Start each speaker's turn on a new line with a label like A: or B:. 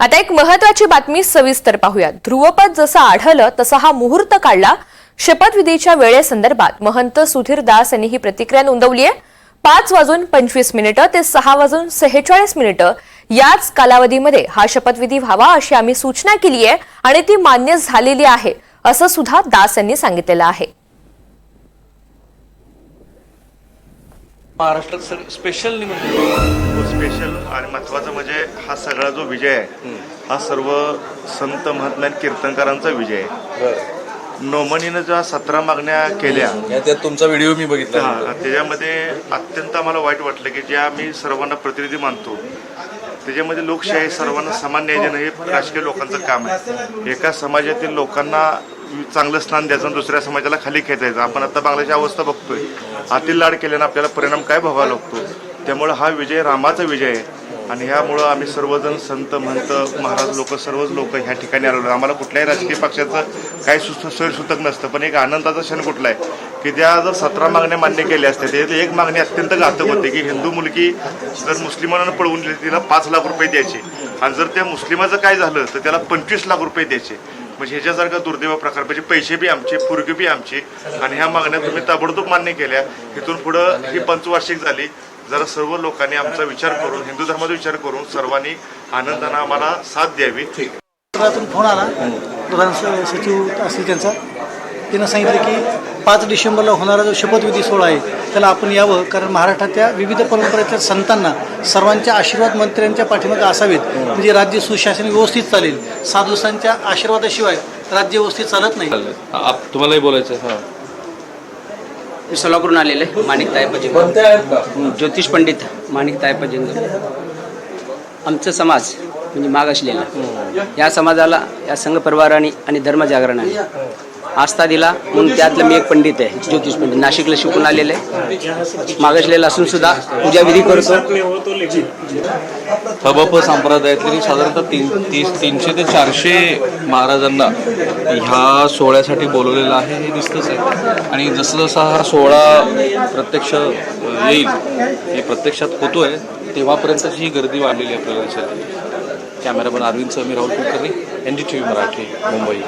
A: आता एक महत्वाची बातमी सविस्तर पाहूया ध्रुवपद जसं आढळलं तसा हा मुहूर्त काढला. शपथविधीच्या वेळेसंदर्भात महंत सुधीर दास यांनी ही प्रतिक्रिया नोंदवली आहे. पाच वाजून पंचवीस मिनिटं ते सहा वाजून सेहेचाळीस मिनिटं याच कालावधीमध्ये हा शपथविधी व्हावा अशी आम्ही सूचना केली आहे आणि ती मान्य झालेली आहे असं सुद्धा दास यांनी सांगितलेलं आहे.
B: महाराष्ट्रात सग- स्पेशल निमंत्रण
C: स्पेशल आणि महत्त्वाचं म्हणजे हा सगळा जो विजय आहे हा सर्व संत महात्मा कीर्तनकारांचा विजय आहे. नोमनीनं ज्या सतरा मागण्या केल्या
B: त्यात तुमचा व्हिडिओ मी बघितला
C: हा, त्याच्यामध्ये अत्यंत आम्हाला वाईट वाटलं की ज्या आम्ही सर्वांना प्रतिनिधी मानतो त्याच्यामध्ये लोकशाही सर्वांना समान न्याय देणं हे राजकीय लोकांचं काम आहे. एका समाजातील लोकांना चांगलं स्थान द्यायचं आणि दुसऱ्या समाजाला खाली खेचायचं. आपण आता बांगलाची अवस्था बघतोय. आतील लाड केल्यानं आपल्याला परिणाम काय भोगावा लागतो? त्यामुळे हा विजय रामाचा विजय आहे. आणि ह्यामुळं आम्ही सर्वजण संत महंत महाराज लोक सर्वच लोक ह्या ठिकाणी आलेलो आम्हाला कुठल्याही राजकीय पक्षाचं काही सुस्त नसतं. पण एक आनंदाचा क्षण कुठला आहे की त्या जर सतरा मागण्या मान्य केल्या असत्या त्याच्यातली एक मागणी अत्यंत घातक होती की हिंदू मुलगी जर मुस्लिमांना पळवून दिली तिला पाच लाख रुपये द्यायचे. आणि जर त्या मुस्लिमाचं काय झालं तर त्याला पंचवीस लाख रुपये द्यायचे. म्हणजे ह्याच्यासारखा दुर्दैव प्रकार म्हणजे पैसे बी आमचे पुरगे बी आमचे आणि ह्या मागण्या तुम्ही ताबडतोब मान्य केल्या. इथून पुढं ही पंचवार्षिक झाली. जरा सर्व लोकांनी आमचा विचार करून हिंदू धर्माचा विचार करून सर्वांनी आनंदानं आम्हाला साथ द्यावी.
D: फोन आला. प्रधान सचिव असतील त्यांचा. तिनं सांगितलं की पाच डिसेंबरला होणारा जो शपथविधी सोहळा आहे त्याला आपण यावं. कारण महाराष्ट्रातल्या विविध परंपरेतल्या संतांना सर्वांच्या आशीर्वाद मंत्र्यांच्या पाठीमागे असावेत. म्हणजे राज्य सुशासन व्यवस्थित चालेल. साधुसांच्या आशीर्वादाशिवाय राज्य व्यवस्थित चालत नाही.
B: आप- तुम्हालाही बोलायचं आहे. हा.
E: मी सोलापूरून आलेले माणिक तायप्पा जिंगल ज्योतिष पंडित माणिक तायप्पा जिंगल आमचा समाज म्हणजे माग असलेला या समाजाला या संघ परिवाराने आणि धर्मजागरणाने आस्था दिला. म्हणून त्यातलं मी एक पंडित आहे ज्योतिष पंडित. नाशिकला शिकून आलेले मागासलेला असून सुद्धा पूजाविधी करतो.
B: हबप संप्रदायातले साधारणतः तीन तीस तीनशे ते चारशे महाराजांना ह्या सोहळ्यासाठी बोलवलेलं आहे हे दिसतंच आहे. आणि जसं जसा हा सोहळा प्रत्यक्ष येईल हे प्रत्यक्षात होतोय तेव्हापर्यंतची ही गर्दी वाढलेली आहे आपल्याला cameraman Arvind Sami Rahul Kulkarni N D T V Marathi Mumbai.